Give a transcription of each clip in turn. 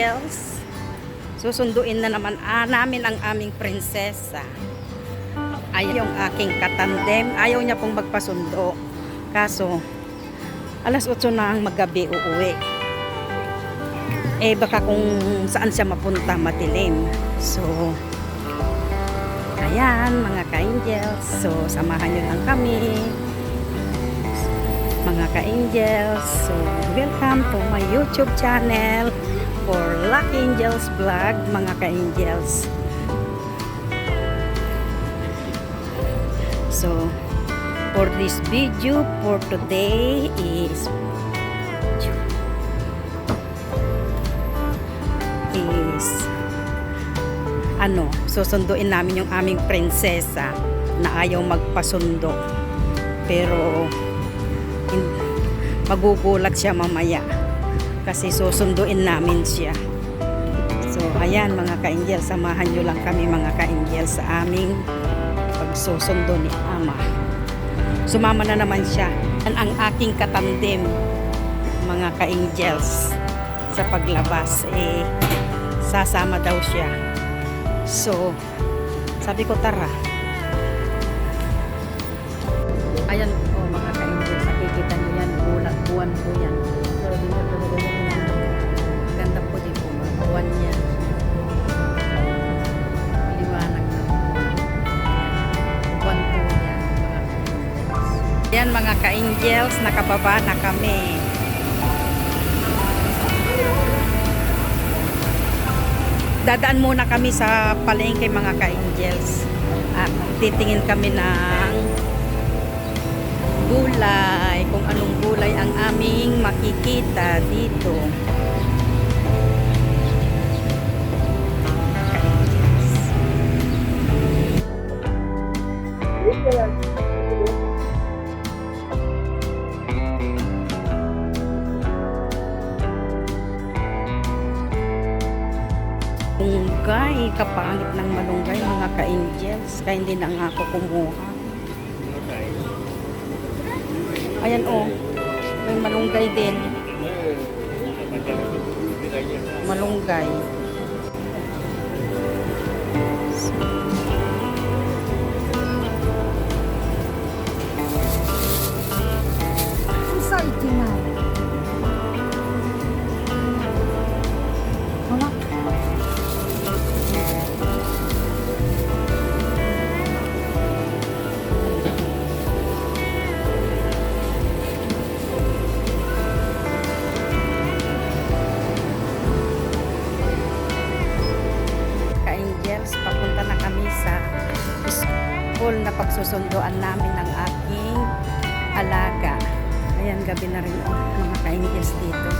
ka-angels. Susunduin na naman ah, namin ang aming prinsesa. Ay yung aking katandem. Ayaw niya pong magpasundo. Kaso, alas 8 na ang magabi uuwi. Eh baka kung saan siya mapunta matilim. So, ayan mga ka-angels. So, samahan niyo lang kami mga ka-angels. So, welcome to my YouTube channel Angels Vlog, mga ka-angels. So, for this video for today is is ano, susunduin namin yung aming prinsesa na ayaw magpasundo. Pero magugulat siya mamaya kasi susunduin namin siya so ayan mga ka-angel samahan nyo lang kami mga ka-angel sa aming pagsusundo ni ama sumama na naman siya Yan ang aking katandem mga ka-angels sa paglabas eh sasama daw siya so sabi ko tara Ayan po mga ka-angels, nakikita niyo yan, bulan, buwan po yan. So, di na talaga yan. Ganda po din po mga buwan yan. Ka-angels. Yan mga ka-angels, nakababa na kami. Dadaan muna kami sa palengke mga ka-angels. At titingin kami ng gulay, kung anong gulay ang aming makikita dito. Kapangit ng malunggay mga ka-angels. Kaya hindi na nga ako kumuha. Ayan oh. May malunggay din. Malunggay. Sa pagsusunduan namin ng aking alaga. Ayan, gabi na rin oh, mga ka-angels dito.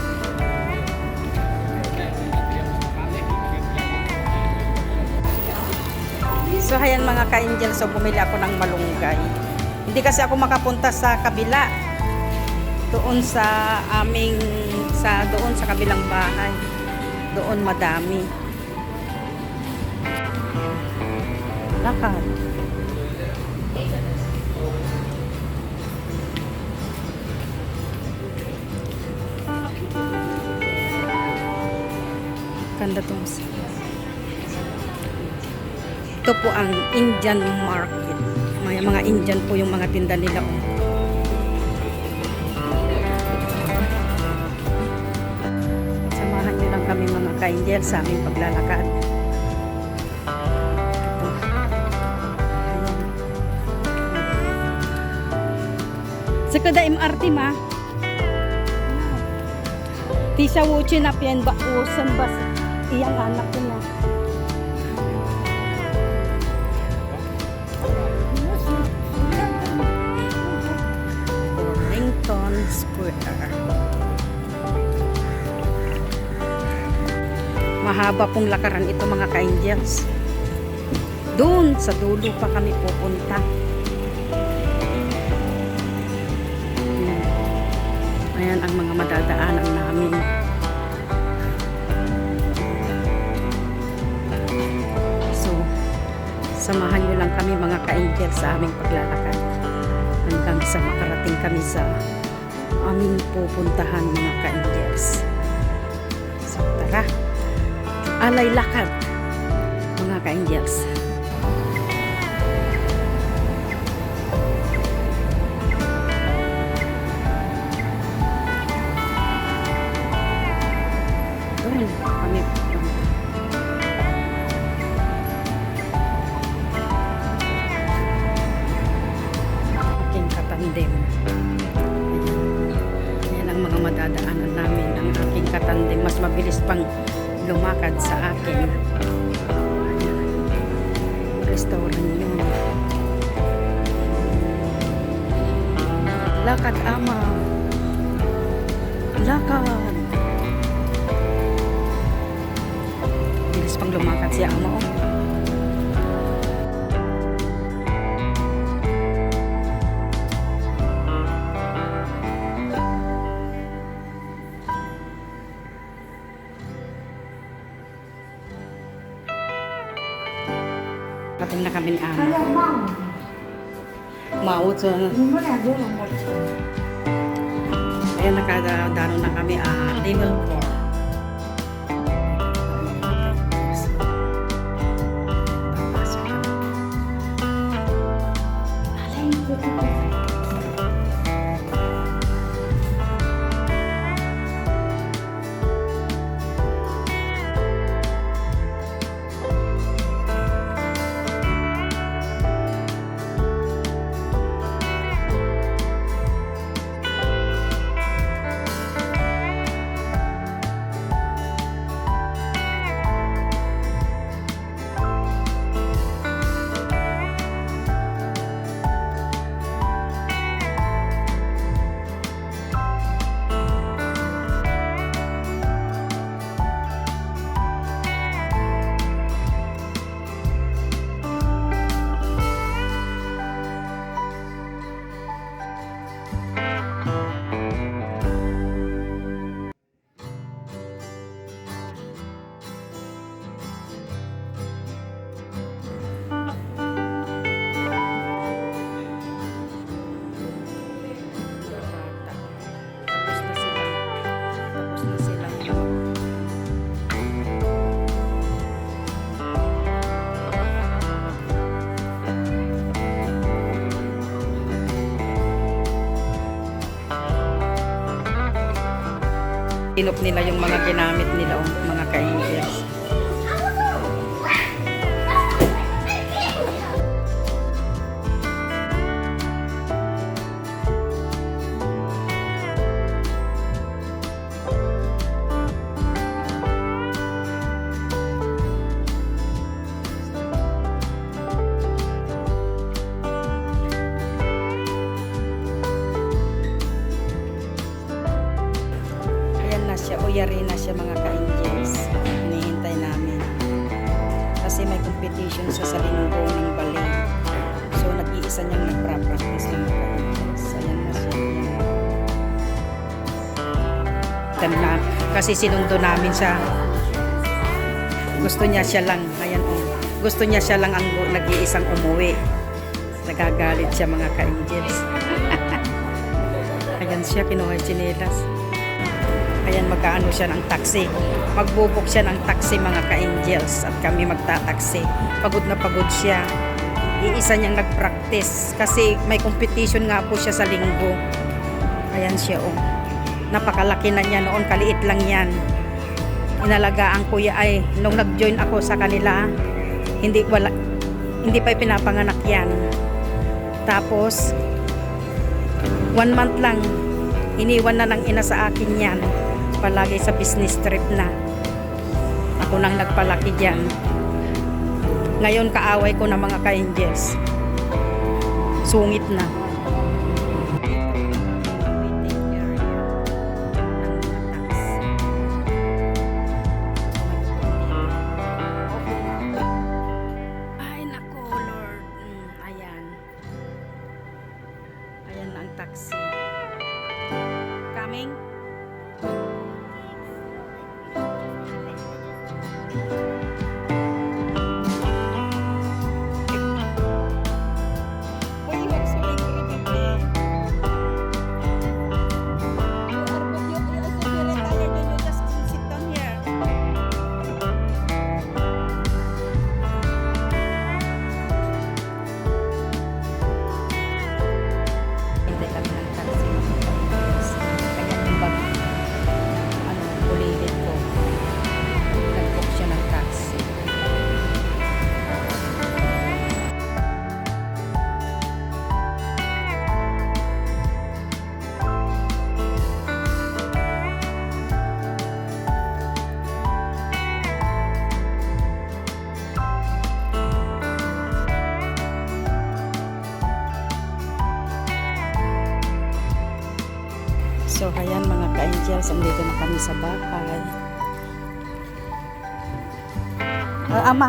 So, ayan mga ka-angels, so bumili ako ng malunggay. Hindi kasi ako makapunta sa kabila. Doon sa aming, sa doon sa kabilang bahay. Doon madami. Lakad. Ganda tong Ito po ang Indian market. May mga Indian po yung mga tinda nila. oh. Samahan niyo lang kami mga ka-Indian sa aming paglalakad. Sa kada MRT ma. Ti sa wuchi na piyan ba iyang anak ko na. Lincoln Square. Mahaba pong lakaran ito mga ka-angels. Doon sa dulo pa kami pupunta. Ayan. Ayan ang mga madadaanan namin. samahan nyo lang kami mga ka-angel sa aming paglalakad hanggang sa makarating kami sa aming pupuntahan mga ka-angels. So tara, alay lakad mga ka-angels. Restaurant yun. Lakad ama. Lakad. Bilis pang lumakad si ama. Nakarating na kami ni Ama. Kaya, ma'am. Maot sa... Hindi mo na doon ang Ayan, nakadaro na kami. Ah, level 4. Tinop nila yung mga ginamit nila, oh, mga ka-angels. Competition sa sa linggo ng ballet. So nag-iisa niyang nagpra-practice mga ka-angels. Ayan na siya. Ayan na. Kasi sinundo namin siya. Gusto niya siya lang. Ayan oh. Gusto niya siya lang ang nag-iisang umuwi. Nagagalit siya mga ka-angels. Ayan siya, kinuha yung tsinelas. Ayan, magkaano siya ng taxi. Magbubok siya ng taxi mga ka-angels at kami magtataksi. Pagod na pagod siya. Iisa niyang nag-practice kasi may competition nga po siya sa linggo. Ayan siya oh. Napakalaki na niya noon, kaliit lang yan. Inalagaan ko ya ay nung nag-join ako sa kanila, hindi wala hindi pa pinapanganak yan. Tapos one month lang iniwan na ng ina sa akin yan palagi sa business trip na. Ako nang nagpalaki dyan. Ngayon kaaway ko na mga ka-angels. Sungit na Ayan mga ka-angels, andito na kami sa bahay. Ah, ama.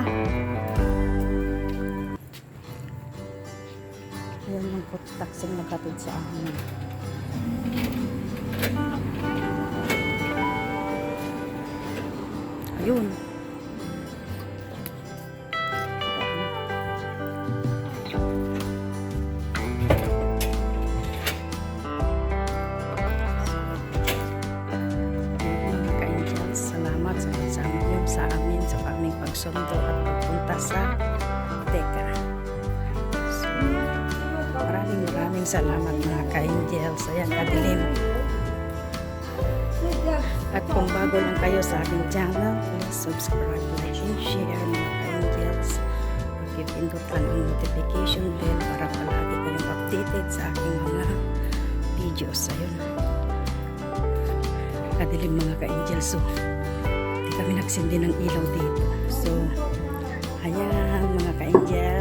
Ayan food taxing nakatid sa amin. Ayun. Ayun, salamat mga ka-angels. Ayan, kadilim. At kung bago lang kayo sa aking channel, please subscribe, like, and share mga ka-angels. Pipindot lang ang notification bell para palagi kayong updated sa aking mga videos. Ayun. Kadilim mga ka-angels. So, hindi kami nagsindi ng ilaw dito. So, ayan mga ka-angels.